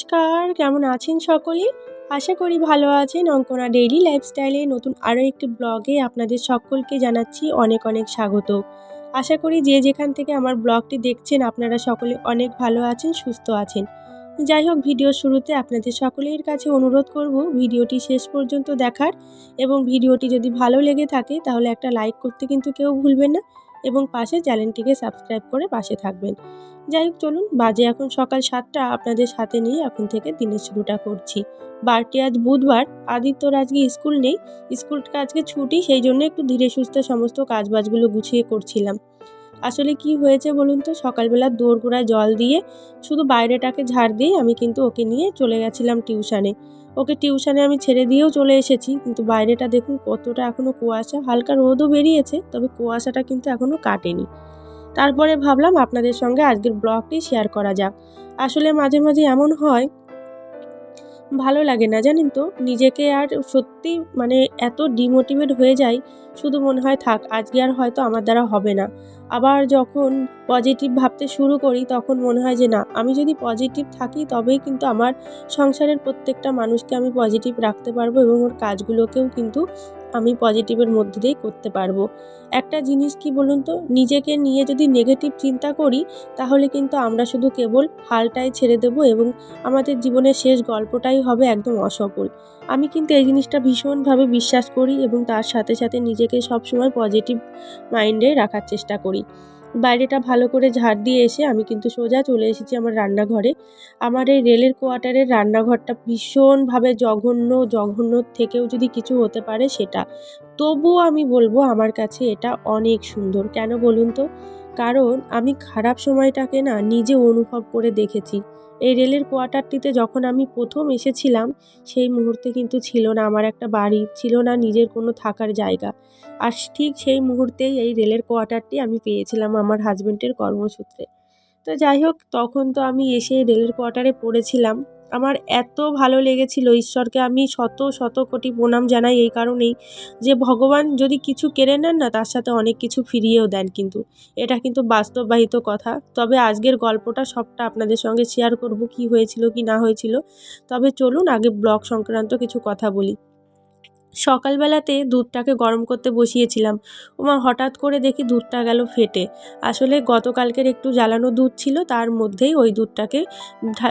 নমস্কার, কেমন আছেন সকলে? আশা করি ভালো আছেন। অঙ্কনা ডেইলি লাইফস্টাইলে নতুন আরও একটি ব্লগে আপনাদের সকলকে জানাচ্ছি অনেক অনেক স্বাগত। আশা করি যে যেখান থেকে আমার ব্লগটি দেখছেন, আপনারা সকলে অনেক ভালো আছেন, সুস্থ আছেন। যাই হোক ভিডিও শুরুতে আপনাদের সকলের কাছে অনুরোধ করব ভিডিওটি শেষ পর্যন্ত দেখার এবং ভিডিওটি যদি ভালো লেগে থাকে, তাহলে একটা লাইক করতে কিন্তু কেউ ভুলবেন না। এবং পাশে চ্যানেলটিকে সাবস্ক্রাইব করে পাশে থাকবেন। যাই হোক, চলুন, বাজে এখন সকাল সাতটা। আপনাদের সাথে নিয়ে এখন থেকে দিনের শুরুটা করছি। বারটি আজ বুধবার, আদিত্যর আজকে স্কুল নেই। স্কুলটা আজকে ছুটি, সেই জন্য একটু ধীরে সুস্থে সমস্ত কাজবাজগুলো গুছিয়ে করছিলাম। আসলে কি হয়েছে বলুন তো, সকালবেলা দোরগোড়ায় জল দিয়ে, শুধু বাইরেটাকে ঝাড় দিয়ে আমি কিন্তু ওকে নিয়ে চলে গেছিলাম টিউশানে। ওকে টিউশনে আমি ছেড়ে দিয়েও চলে এসেছি, কিন্তু বাইরেটা দেখুন কতটা এখনও কুয়াশা। হালকা রোদও বেরিয়েছে, তবে কুয়াশাটা কিন্তু এখনও কাটেনি। তারপরে ভাবলাম আপনাদের সঙ্গে আজকের ব্লগটি শেয়ার করা যাক। আসলে মাঝে মাঝে এমন হয় ভালো লাগে না, জানেন তো? নিজেকে আর সত্যি মানে এত ডিমোটিভেট হয়ে যাই, শুধু মনে হয় থাক, আজকে আর হয়তো আমার দ্বারা হবে না। আবার যখন পজিটিভ ভাবতে শুরু করি, তখন মনে হয় যে না, আমি যদি পজিটিভ থাকি, তবেই কিন্তু আমার সংসারের প্রত্যেকটা মানুষকে আমি পজিটিভ রাখতে পারব এবং ওর কাজগুলোকেও কিন্তু আমি পজিটিভের মধ্যে দিয়েই করতে পারব। একটা জিনিস কি বলুন তো? নিজেকে নিয়ে যদি নেগেটিভ চিন্তা করি, তাহলে কিন্তু আমরা শুধু কেবল হালটাই ছেড়ে দেব এবং আমাদের জীবনের শেষ গল্পটাই হবে একদম অসফল। আমি কিন্তু এই জিনিসটা ভীষণভাবে বিশ্বাস করি এবং তার সাথে সাথে নিজেকে সবসময় পজিটিভ মাইন্ডে রাখার চেষ্টা করি। বাইরেটা ভালো করে ঝাড় দিয়ে এসে আমি কিন্তু সোজা চলে এসেছি আমার রান্নাঘরে। আমার এই রেলের কোয়ার্টারের রান্নাঘরটা ভীষণভাবে জঘন্য জঘন্য থেকেও যদি কিছু হতে পারে সেটা। তবুও আমি বলব আমার কাছে এটা অনেক সুন্দর। কেন বলুন তো? কারণ আমি খারাপ সময়টাকে না নিজে অনুভব করে দেখেছি। এই রেলের কোয়ার্টারটিতে যখন আমি প্রথম এসেছিলাম, সেই মুহূর্তে কিন্তু ছিল না, আমার একটা বাড়ি, ছিল না নিজের কোনো থাকার জায়গা। আর ঠিক সেই মুহূর্তেই এই রেলের কোয়ার্টারটি আমি পেয়েছিলাম আমার হাজব্যান্ডের কর্মসূত্রে। তো যাই হোক, তখন তো আমি এসে রেলের কোয়ার্টারে পড়েছিলাম। আমার এত ভালো লেগেছিল ঈশ্বরকে। আমি শত শত কোটি প্রণাম জানাই এই কারণেই যে ভগবান যদি কিছু কেড়ে নেন না, তার সাথে অনেক কিছু ফিরিয়েও দেন কিন্তু। এটা কিন্তু বাস্তববাহিত কথা। তবে আজকের গল্পটা সবটা আপনাদের সঙ্গে শেয়ার করব কি হয়েছিল, কি না হয়েছিল। তবে চলুন আগে ব্লগ সংক্রান্ত কিছু কথা বলি। সকালবেলাতে দুধটাকে গরম করতে বসিয়েছিলাম। ওমা, হঠাৎ করে দেখি দুধটা গেল ফেটে। আসলে গতকালকের একটু জ্বালানো দুধ ছিল, তার মধ্যেই ওই দুধটাকে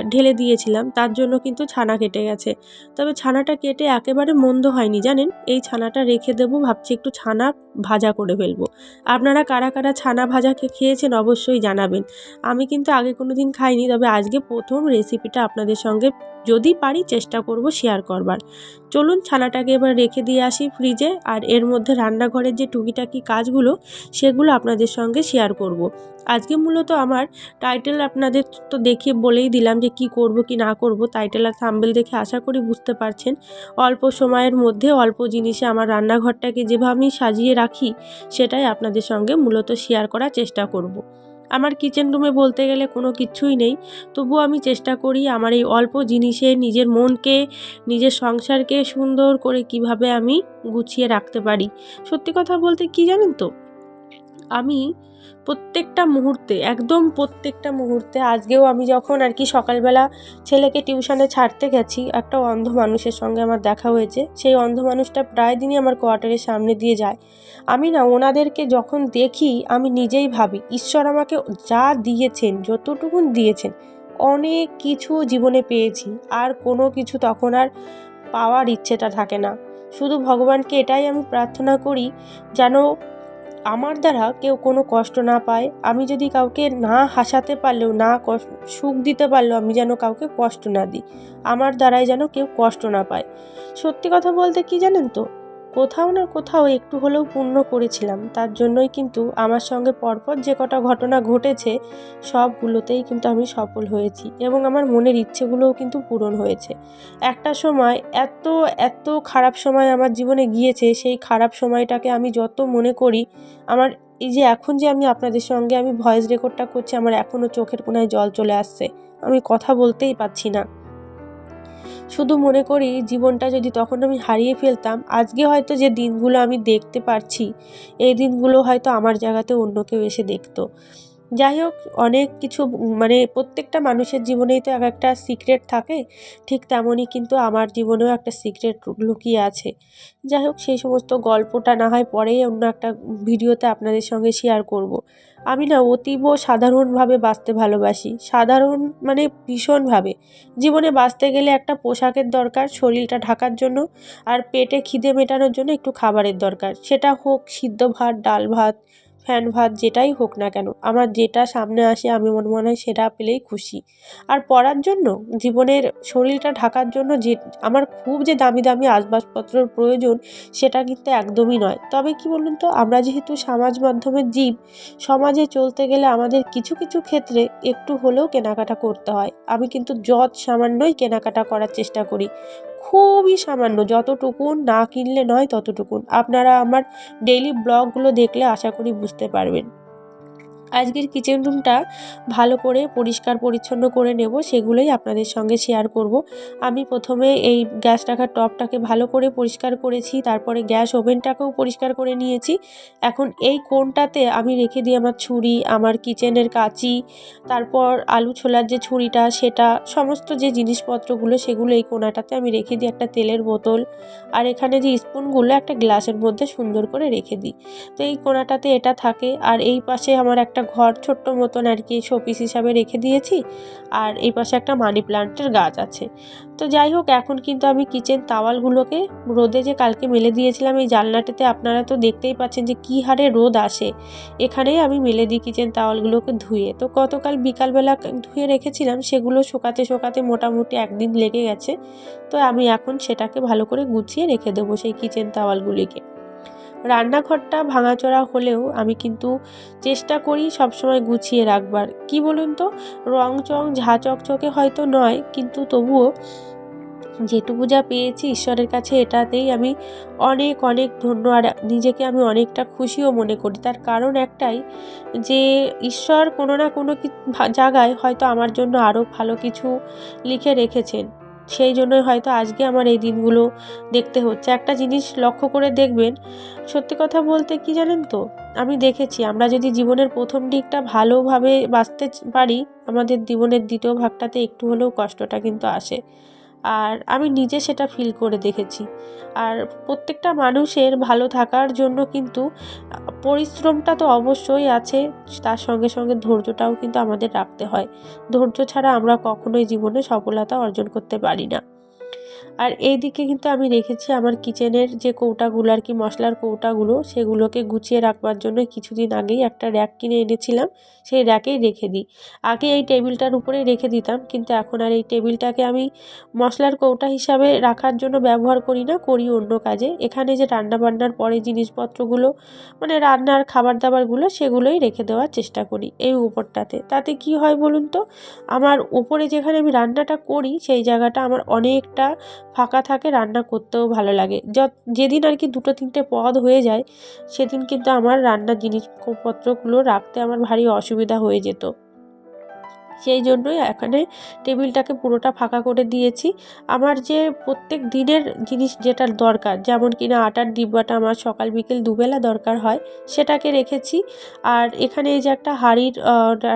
ঢেলে দিয়েছিলাম। তার জন্য কিন্তু ছানা কেটে গেছে। তবে ছানাটা কেটে একেবারে মন্দ হয়নি, জানেন? এই ছানাটা রেখে দেবো, ভাবছি একটু ছানা ভাজা করে ফেলব। আপনারা কারা কারা ছানা ভাজা খেয়েছেন অবশ্যই জানাবেন। আমি কিন্তু আগে কোনো দিন খাইনি, তবে আজকে প্রথম রেসিপিটা আপনাদের সঙ্গে যদি পারি চেষ্টা করব শেয়ার করবার চলুন ছানাটাকে এবার রেখে দিয়ে আসি ফ্রিজে আর এর মধ্যে রান্নাঘরের যে টুকিটাকি কাজগুলো, সেগুলো আপনাদের সঙ্গে শেয়ার করব। আজকে মূলত আমার টাইটেল আপনাদের তো দেখে বলেই দিলাম যে কি করব কি না করব টাইটেল আর থাম্বেল দেখে আশা করি বুঝতে পারছেন অল্প সময়ের মধ্যে অল্প জিনিসে আমার রান্নাঘরটাকে যেভাবে আমি সাজিয়ে রাখি, সেটাই আপনাদের সঙ্গে মূলত শেয়ার করার চেষ্টা করব। আমার কিচেন রুমে বলতে গেলে কোনো কিছুই নেই। তবু আমি চেষ্টা করি আমার এই অল্প জিনিসে নিজের মনকে, নিজের সংসারকে সুন্দর করে কীভাবে আমি গুছিয়ে রাখতে পারি। সত্যি কথা বলতে কি জানেন তো? আমি প্রত্যেকটা মুহূর্তে, একদম প্রত্যেকটা মুহূর্তে, আজকেও আমি যখন আর কি সকালবেলা ছেলেকে টিউশনে ছাড়তে গেছি, একটা অন্ধ মানুষের সঙ্গে আমার দেখা হয়েছে। সেই অন্ধ মানুষটা প্রায় দিনই আমার কোয়ার্টারের সামনে দিয়ে যায়। আমি না, ওনাদেরকে যখন দেখি, আমি নিজেই ভাবি, ঈশ্বর আমাকে যা দিয়েছেন, যতটুকুন দিয়েছেন, অনেক কিছু জীবনে পেয়েছি। আর কোনো কিছু তখন আর পাওয়ার ইচ্ছেটা থাকে না। শুধু ভগবানকে এটাই আমি প্রার্থনা করি, যেন আমার দ্বারা কেউ কোনো কষ্ট না পায়। আমি যদি কাউকে না হাসাতে পারলেও, না সুখ দিতে পারলেও আমি যেন কাউকে কষ্ট না দিই। আমার দ্বারাই যেন কেউ কষ্ট না পায়। সত্যি কথা বলতে কি জানেন তো? কোথাও না কোথাও একটু হলেও পূর্ণ করেছিলাম। তার জন্যই কিন্তু আমার সঙ্গে পরপর যে কটা ঘটনা ঘটেছে, সবগুলোতেই কিন্তু আমি সফল হয়েছি এবং আমার মনের ইচ্ছেগুলোও কিন্তু পূরণ হয়েছে। একটা সময় এত এত খারাপ সময় আমার জীবনে গিয়েছে, সেই খারাপ সময়টাকে আমি যত মনে করি, আমার এই যে এখন যে আমি আপনাদের সঙ্গে আমি ভয়েস রেকর্ডটা করছি, আমার এখনও চোখের কোনায় জল চলে আসছে। আমি কথা বলতেই পারছি না। শুধু মনে করি জীবনটা যদি তখন আমি হারিয়ে ফেলতাম, আজকে হয়তো যে দিনগুলো আমি দেখতে পারছি, এই দিনগুলো হয়তো আমার জায়গাতে অন্য কেউ এসে দেখতো। যাই হোক, অনেক কিছু মানে প্রত্যেকটা মানুষের জীবনেই তো এক একটা সিক্রেট থাকে। ঠিক তেমনই কিন্তু আমার জীবনেও একটা সিক্রেট লুকিয়ে আছে। যাই হোক, সেই সমস্ত গল্পটা না হয় পরেই অন্য একটা ভিডিওতে আপনাদের সঙ্গে শেয়ার করব। আমি না অতীব সাধারণভাবে বাঁচতে ভালোবাসি। সাধারণ মানে ভীষণভাবে। জীবনে বাঁচতে গেলে একটা পোশাকের দরকার, শরীরটা ঢাকার জন্য আর পেটে খিদে মেটানোর জন্য একটু খাবারের দরকার। সেটা হোক, সিদ্ধ ভাত, ডাল ভাত ফ্যান ভাত যেটাই হোক না কেন, আমার যেটা সামনে আসে আমি মনে মনে হয় সেটা পেলেই খুশি। আর পড়ার জন্য, জীবনের শরীরটা ঢাকার জন্য যে, আমার খুব যে দামি দামি আসবাবপত্রের প্রয়োজন সেটা কিন্তু একদমই নয়। তবে কি বলুন তো, আমরা যেহেতু সমাজ মাধ্যমের জীব, সমাজে চলতে গেলে আমাদের কিছু কিছু ক্ষেত্রে একটু হলেও কেনাকাটা করতে হয়। আমি কিন্তু যৎ সামান্যই কেনাকাটা করার চেষ্টা করি খুবই সামান্য, যতটুকুন না কিনলে নয় ততটুকুন। আপনারা আমার ডেইলি ব্লগগুলো দেখলে আশা করি বুঝতে পারবেন। আজকের কিচেন রুমটা ভালো করে পরিষ্কার পরিচ্ছন্ন করে নেব, সেগুলোই আপনাদের সঙ্গে শেয়ার করব। আমি প্রথমে এই গ্যাস রাখার টপটাকে ভালো করে পরিষ্কার করেছি, তারপরে গ্যাস ওভেনটাকেও পরিষ্কার করে নিয়েছি। এখন এই কোনটাতে আমি রেখে দিই আমার ছুরি, আমার কিচেনের কাঁচি, তারপর আলু ছোলার যে ছুরিটা, সেটা, সমস্ত যে জিনিসপত্রগুলো, সেগুলো এই কোনাটাতে আমি রেখে দিই একটা তেলের বোতল। আর এখানে যে স্পুনগুলো একটা গ্লাসের মধ্যে সুন্দর করে রেখে দিই। তো এই কোনাটাতে এটা থাকে। আর এই পাশে আমার একটা একটা ঘর ছোট্ট মতন আর কি শোপিস হিসাবে রেখে দিয়েছি, আর এই পাশে একটা মানি প্লান্টের গাছ আছে। তো যাই হোক, এখন কিন্তু আমি কিচেন তাওয়ালগুলোকে রোদে যে কালকে মেলে দিয়েছিলাম এই জানলাটাতে আপনারা তো দেখতেই পাচ্ছেন যে কী হারে রোদ আসে। এখানেই আমি মেলে দিই কিচেন তাওয়ালগুলোকে ধুয়ে। তো গতকাল বিকালবেলা ধুয়ে রেখেছিলাম, সেগুলো শোকাতে শোকাতে মোটামুটি একদিন লেগে গেছে। তো আমি এখন সেটাকে ভালো করে গুছিয়ে রেখে দেবো সেই কিচেন তাওয়ালগুলিকে রান্নাঘরটা ভাঙাচোরা হলেও আমি কিন্তু চেষ্টা করি সবসময় গুছিয়ে রাখবার। কি বলুন তো? রং চং ঝা চকচকে হয়তো নয়, কিন্তু তবুও যেটুকু যা পেয়েছি ঈশ্বরের কাছে এটাতেই আমি অনেক অনেক ধন্য আর নিজেকে আমি অনেকটা খুশিও মনে করি। তার কারণ একটাই যে ঈশ্বর কোনো না কোনো জায়গায় হয়তো আমার জন্য আরও ভালো কিছু লিখে রেখেছেন। সেই জন্যই হয়তো আজকে আমার এই দিনগুলো দেখতে হচ্ছে। একটা জিনিস লক্ষ্য করে দেখবেন, সত্যি কথা বলতে কি জানেন তো? আমি দেখেছি, আমরা যদি জীবনের প্রথম দিকটা ভালোভাবে বাঁচতে পারি, আমাদের জীবনের দ্বিতীয় ভাগটাতে একটু হলেও কষ্টটা কিন্তু আসে। আর আমি নিজে সেটা ফিল করে দেখেছি। আর প্রত্যেকটা মানুষের ভালো থাকার জন্য কিন্তু পরিশ্রমটা তো অবশ্যই আছে, তার সঙ্গে সঙ্গে ধৈর্যটাও কিন্তু আমাদের রাখতে হয়। ধৈর্য ছাড়া আমরা কখনোই জীবনে সফলতা অর্জন করতে পারি না। আর এই দিকে কিন্তু আমি রেখেছি আমার কিচেনের যে কৌটাগুলো আর কি, মশলার কৌটাগুলো, সেগুলোকে গুছিয়ে রাখবার জন্য কিছুদিন আগেই একটা র্যাক কিনে এনেছিলাম। সেই র্যাকেই রেখে দিই। আগে এই টেবিলটার উপরেই রেখে দিতাম, কিন্তু এখন আর এই টেবিলটাকে আমি মশলার কৌটা হিসাবে রাখার জন্য ব্যবহার করি না, করি অন্য কাজে। এখানে যে রান্না বান্নার পরে জিনিসপত্রগুলো মানে রান্নার খাবার দাবারগুলো সেগুলোই রেখে দেওয়ার চেষ্টা করি এই উপরটাতে। তাতে কি হয় বলুন তো, আমার উপরে যেখানে আমি রান্নাটা করি, সেই জায়গাটা আমার অনেকটা ফাঁকা থাকে, রান্না করতেও ভালো লাগে। যেদিন আর কি দুটো তিনটে পদ হয়ে যায়, সেদিন কিন্তু আমার রান্নার জিনিসপত্রগুলো রাখতে আমার ভারী অসুবিধা হয়ে যেত। সেই জন্যই এখানে টেবিলটাকে পুরোটা ফাঁকা করে দিয়েছি। আমার যে প্রত্যেক দিনের জিনিস যেটা দরকার, যেমন কিনা আটার ডিব্বাটা আমার সকাল বিকেল দুবেলা দরকার হয়, সেটাকে রেখেছি। আর এখানে এই যে একটা হাঁড়ির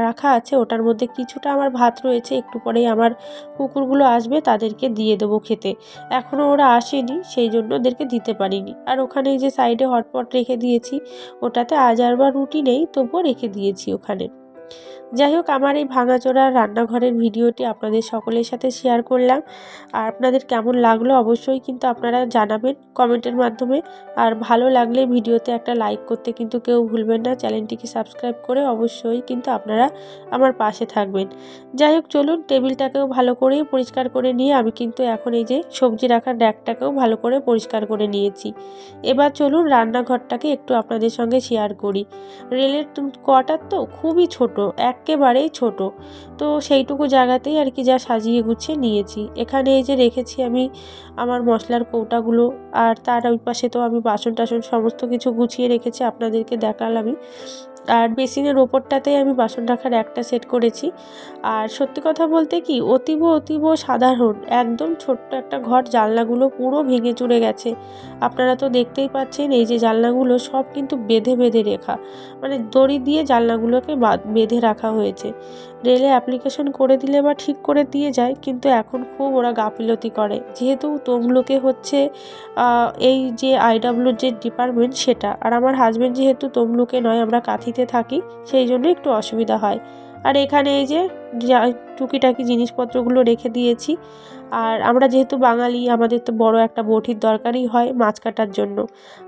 রাখা আছে, ওটার মধ্যে কিছুটা আমার ভাত রয়েছে, একটু পরেই আমার কুকুরগুলো আসবে, তাদেরকে দিয়ে দেবো খেতে। এখনও ওরা আসেনি, সেই জন্য ওদেরকে দিতে পারিনি। আর ওখানে যে সাইডে হটপট রেখে দিয়েছি, ওটাতে আজ আর বা রুটি নেই, তবুও রেখে দিয়েছি ওখানে। যাই হোক, আমার এই ভাঙাচোরা রান্নাঘরের ভিডিওটি আপনাদের সকলের সাথে শেয়ার করলাম। আর আপনাদের কেমন লাগল অবশ্যই কিন্তু আপনারা জানাবেন কমেন্টের মাধ্যমে। আর ভালো লাগলে ভিডিওতে একটা লাইক করতে কিন্তু কেউ ভুলবেন না। চ্যানেলটিকে সাবস্ক্রাইব করে অবশ্যই কিন্তু আপনারা আমার পাশে থাকবেন। যাই হোক, চলুন টেবিলটাকেও ভালো করে পরিষ্কার করে নিয়ে আমি কিন্তু এখন এই যে সবজি রাখার ড্যাকটাকেও ভালো করে পরিষ্কার করে নিয়েছি। এবার চলুন রান্নাঘরটাকে একটু আপনাদের সঙ্গে শেয়ার করি। রেলের কোয়ার্টার তো খুবই ছোট। একেবারেই ছোট। তো সেইটুকু জায়গাতেই আর কি যা সাজিয়ে গুছিয়ে নিয়েছি। এখানে এই যে রেখেছি আমি আমার মশলার কৌটাগুলো আর তার ওই পাশে তো আমি বাসন টাসন সমস্ত কিছু গুছিয়ে রেখেছি, আপনাদেরকে দেখালামই। আর বেসিনের ওপরটাতেই আমি বাসন রাখার একটা সেট করেছি। আর সত্যি কথা বলতে কি, অতীব অতীব সাধারণ, একদম ছোট্ট একটা ঘর, জানলাগুলো পুরো ভেঙে চুরে গেছে। আপনারা তো দেখতেই পাচ্ছেন, এই যে জানলাগুলো সব কিন্তু বেঁধে বেঁধে রেখা মানে দড়ি দিয়ে জানলাগুলোকে বেঁধে রাখা হয়েছে। রেলে অ্যাপ্লিকেশন করে দিলে বা ঠিক করে দিয়ে যায়, কিন্তু এখন খুব ওরা গাফিলতি করে। যেহেতু তমলুকে হচ্ছে এই যে আইডাব্লিউর যে ডিপার্টমেন্ট, সেটা। আর আমার হাজব্যান্ড যেহেতু তমলুকে নয়, আমরা কাঁথিতে থাকি, সেই জন্য একটু অসুবিধা হয়। আর এখানে এই যে টুকিটাকি জিনিসপত্রগুলো রেখে দিয়েছি। আর আমরা যেহেতু বাঙালি, আমাদের তো বড় একটা বটির দরকারই হয় মাছ কাটার জন্য।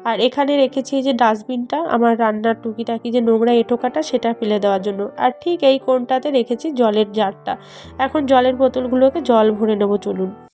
আর এখানে রেখেছি যে ডাস্টবিনটা, আমার রান্নার টুকিটাকি যে নোংরা এঁটো কাটা সেটা ফেলে দেওয়ার জন্য। আর ঠিক এই কোনটাতে রেখেছি, জলের জারটা। এখন জলের বোতলগুলোকে জল ভরে নেব, চলুন।